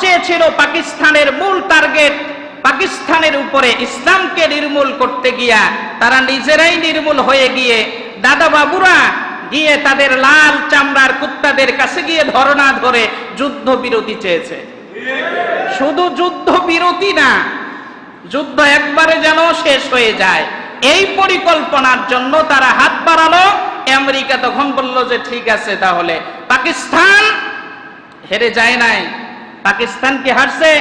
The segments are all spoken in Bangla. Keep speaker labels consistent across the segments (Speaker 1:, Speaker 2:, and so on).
Speaker 1: চেয়েছিল পাকিস্তানের মূল টার্গেট পাকিস্তানের উপরে ইসলামকে নির্মূল করতে গিয়া তারা নিজেরাই নির্মূল হয়ে গিয়ে দাদা বাবুরা গিয়ে তাদের লাল চামড়ার কুত্তাদের কাছে গিয়ে ধরনা ধরে যুদ্ধ বিরতি চেয়েছে। শুধু যুদ্ধ বিরতি না, যুদ্ধ একবারে যেন শেষ হয়ে যায়। এই পরিকল্পনার জন্য তারা হাত বাড়ালো, আমেরিকা তখন বলল যে ঠিক আছে তাহলে, পাকিস্তান হেরে যায় নাই। পাকিস্তান হারছে।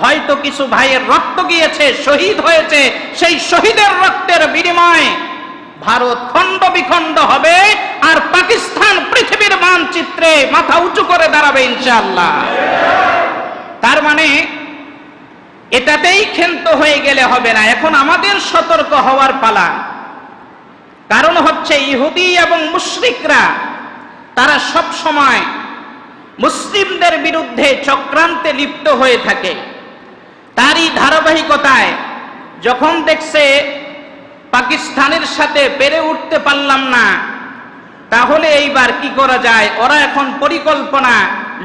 Speaker 1: হয়তো কিছু ভাইয়ের রক্ত গিয়েছে, শহীদ হয়েছে, সেই শহীদের রক্তের বিনিময়ে ভারত খণ্ড বিখণ্ড হবে আর পাকিস্তান পৃথিবীর মানচিত্রে মাথা উঁচু করে দাঁড়াবে ইনশাআল্লাহ। তার মানে এটাতেই ক্ষান্ত হয়ে গেলে হবে না। এখন আমাদের সতর্ক হওয়ার পালা। কারণ হচ্ছে ইহুদি এবং মুশরিকরা, তারা সব সময় মুসলিমদের বিরুদ্ধে চক্রান্তে লিপ্ত হয়ে থাকে। তারই ধারাবাহিকতায় যখন দেখছে পাকিস্তানের সাথে পেরে উঠতে পারলাম না, তাহলে এইবার কি করা যায়? ওরা এখন পরিকল্পনা,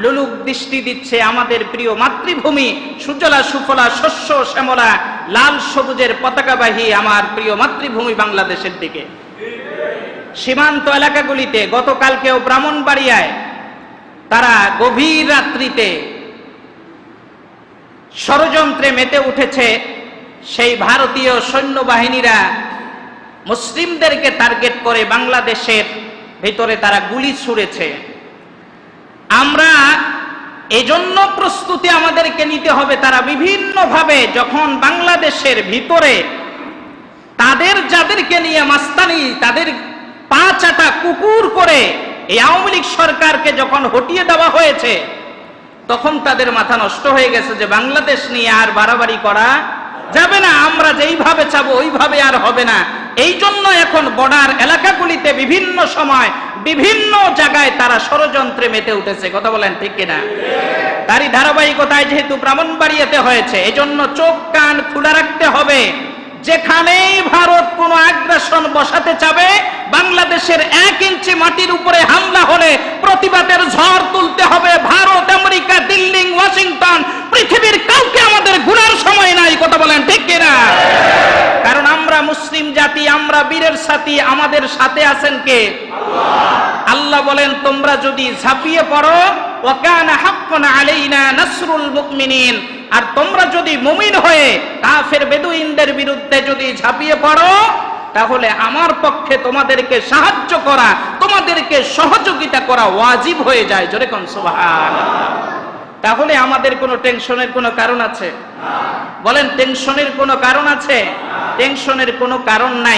Speaker 1: লুলুক দৃষ্টি দিচ্ছে আমাদের প্রিয় মাতৃভূমি, সুজলা, সুফলা, শস্য, শ্যামলা, লাল সবুজের পতাকাবাহী আমার প্রিয় মাতৃভূমি বাংলাদেশের দিকে। সীমান্ত এলাকাগুলিতে গতকালকেও ব্রাহ্মণবাড়িয়ায় তারা গভীর রাত্রিতে ষড়যন্ত্রে মেতে উঠেছে সেই ভারতীয় সৈন্যবাহিনীরা। মুসলিমদেরকে টার্গেট করে বাংলাদেশের ভিতরে তারা গুলি ছুড়েছে। আমরা এজন্য প্রস্তুতি আমাদেরকে নিতে হবে, তারা বিভিন্নভাবে যখন বাংলাদেশের ভিতরে তাদের যাদেরকে নিয়ে মাস্তানি, তাদের পা চাটা কুকুর করে এই আওয়ামী লীগ সরকারকে যখন হটিয়ে দেওয়া হয়েছে, তখন তাদের মাথা নষ্ট হয়ে গেছে যে বাংলাদেশ নিয়ে আর বাড়াবাড়ি করা যাবে না, আমরা যেইভাবে চাবো ওইভাবে আর হবে না। এই জন্য এখন বর্ডার এলাকাগুলিতে বিভিন্ন সময় বিভিন্ন জায়গায় তারা ষড়যন্ত্রে মেতে উঠেছে। কথা বলেন ঠিক কিনা? তারই ধারাবাহিকতায় যেহেতু ব্রাহ্মণবাড়িয়াতে হয়েছে এই জন্য চোখ কান খোলা রাখতে হবে। যেখানেই ভারত কোনো আগ্রাসন বসাতে চাবে, বাংলাদেশের এক ইঞ্চি মাটির উপরে হামলা হলে প্রতিবাদের ঝড় তুলতে হবে। ভারত, আমেরিকা, দিল্লি, ওয়াশিংটন, পৃথিবীর কাউকে আমাদের গুনার সময় নাই, কথা বলেন ঠিক কিনা? কারণ আমরা মুসলিম জাতি, আমরা বীরের সাথী, আমাদের সাথে আছেন কে? আল্লাহ। বলেন, তোমরা যদি ঝাঁপিয়ে পড়ো ওয়াকানা হাক্কান আলাইনা নাসরুল মুমিনিন। আর তোমরা যদি মুমিন হয়ে কাফের বেদুইনদের বিরুদ্ধে যদি ঝাঁপিয়ে পড়ো, তাহলে আমার পক্ষে তোমাদেরকে সাহায্য করা, তোমাদেরকে সহযোগিতা করা ওয়াজিব হয়ে যায়। জোরে কোন তাহলে আমাদের কোনো টেনশনের কোনো কারণ আছে? বলেন, টেনশনের কোনো কারণ আছে? টেনশনের কোনো কারণ নাই।